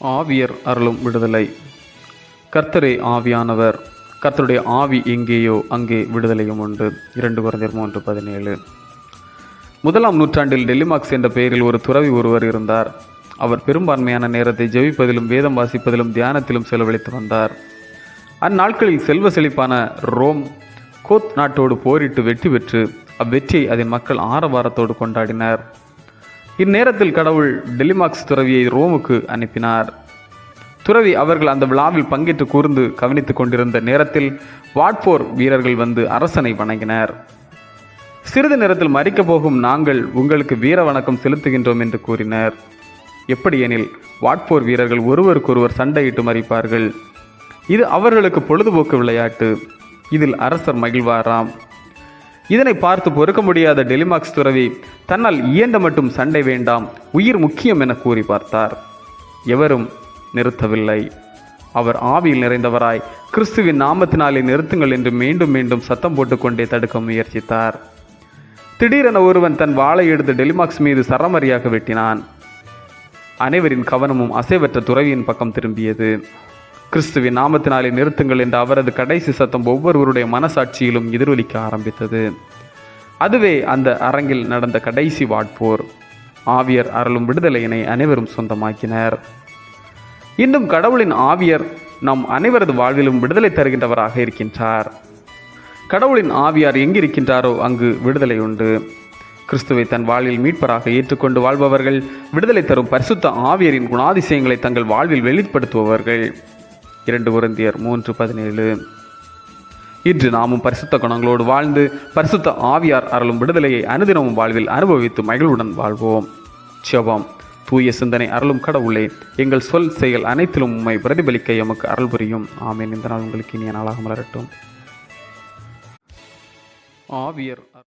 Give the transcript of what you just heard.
ஆவியர் அருளும் விடுதலை. கர்த்தரே ஆவியானவர் கர்த்தருடைய ஆவி எங்கேயோ அங்கே விடுதலையும் உண்டு. இரண்டு குறைந்தர் மூன்று பதினேழு. முதலாம் நூற்றாண்டில் டெல்லிமாக்ஸ் என்ற பெயரில் ஒரு துறவி ஒருவர் இருந்தார். அவர் பெரும்பான்மையான நேரத்தை ஜெபிப்பதிலும் வேதம் வாசிப்பதிலும் தியானத்திலும் செலவழித்து வந்தார். அந்நாட்களில் செல்வ செழிப்பான ரோம் கோத் நாட்டோடு போரிட்டு வெற்றி பெற்று அவ்வெற்றியை அதன் மக்கள் ஆரவாரத்தோடு கொண்டாடினர். இந்நேரத்தில் கடவுள் டெலிமாக்ஸ் துறவியை ரோமுக்கு அனுப்பினார். துறவி அவர்கள் அந்த விழாவில் பங்கேற்று கூர்ந்து கவனித்துக் கொண்டிருந்த நேரத்தில் வாட்போர் வீரர்கள் வந்து அரசனை வணங்கினர். சிறிது நேரத்தில் மறிக்கப் போகும் நாங்கள் உங்களுக்கு வீர வணக்கம் செலுத்துகின்றோம் என்று கூறினர். எப்படியெனில் வாட்போர் வீரர்கள் ஒருவருக்கொருவர் சண்டையிட்டு மறிப்பார்கள். இது அவர்களுக்கு பொழுதுபோக்கு விளையாட்டு. இதில் அரசர் மகிழ்வாராம். இதனை பார்த்து பொறுக்க முடியாத டெலிமாக்ஸ் துறவி தன்னால் இயன்ற மட்டும் சண்டை வேண்டாம் உயிர் முக்கியம் என கூறி பார்த்தார். எவரும் நிறுத்தவில்லை. அவர் ஆவியில் நிறைந்தவராய் கிறிஸ்துவின் நாமத்தினாலே நிறுத்துங்கள் என்று மீண்டும் மீண்டும் சத்தம் போட்டுக்கொண்டே தடுக்க முயற்சித்தார். திடீரென ஒருவன் தன் வாளை எடுத்து டெலிமாக்ஸ் மீது சரமரியாக வெட்டினான். அனைவரின் கவனமும் அசைவற்ற துறவியின் பக்கம் திரும்பியது. கிறிஸ்துவின் நாமத்தினாலே நிறுத்துங்கள் என்ற அவரது கடைசி சத்தம் ஒவ்வொருவருடைய மனசாட்சியிலும் எதிரொலிக்க ஆரம்பித்தது. அதுவே அந்த அரங்கில் நடந்த கடைசி வாட்போர். ஆவியர் அருளும் விடுதலையினை அனைவரும் சொந்தமாக்கினர். இன்னும் கடவுளின் ஆவியர் நம் அனைவரது வாழ்விலும் விடுதலை தருகின்றவராக இருக்கின்றார். கடவுளின் ஆவியார் எங்கிருக்கின்றாரோ அங்கு விடுதலை உண்டு. கிறிஸ்துவை தன் வாழ்வில் மீட்பராக ஏற்றுக்கொண்டு வாழ்பவர்கள் விடுதலை தரும் பரிசுத்த ஆவியரின் குணாதிசயங்களை தங்கள் வாழ்வில் வெளிப்படுத்துபவர்கள். இரண்டு குருந்தியர் மூன்று பதினேழு. இன்று நாமும் பரிசுத்த குணங்களோடு வாழ்ந்து பரிசுத்த ஆவியார் அருளும் விடுதலையை அனுதினமும் வாழ்வில் அனுபவித்து மகிழ்வுடன் வாழ்வோம். செபம் தூய சிந்தனை அருளும் கடவுளே எங்கள் சொல் செயல் அனைத்திலும் உண்மை பிரதிபலிக்க எமக்கு அருள் புரியும். ஆமேன். இந்த நாள் உங்களுக்கு இனிய நாளாக மலரட்டும். ஆவியர்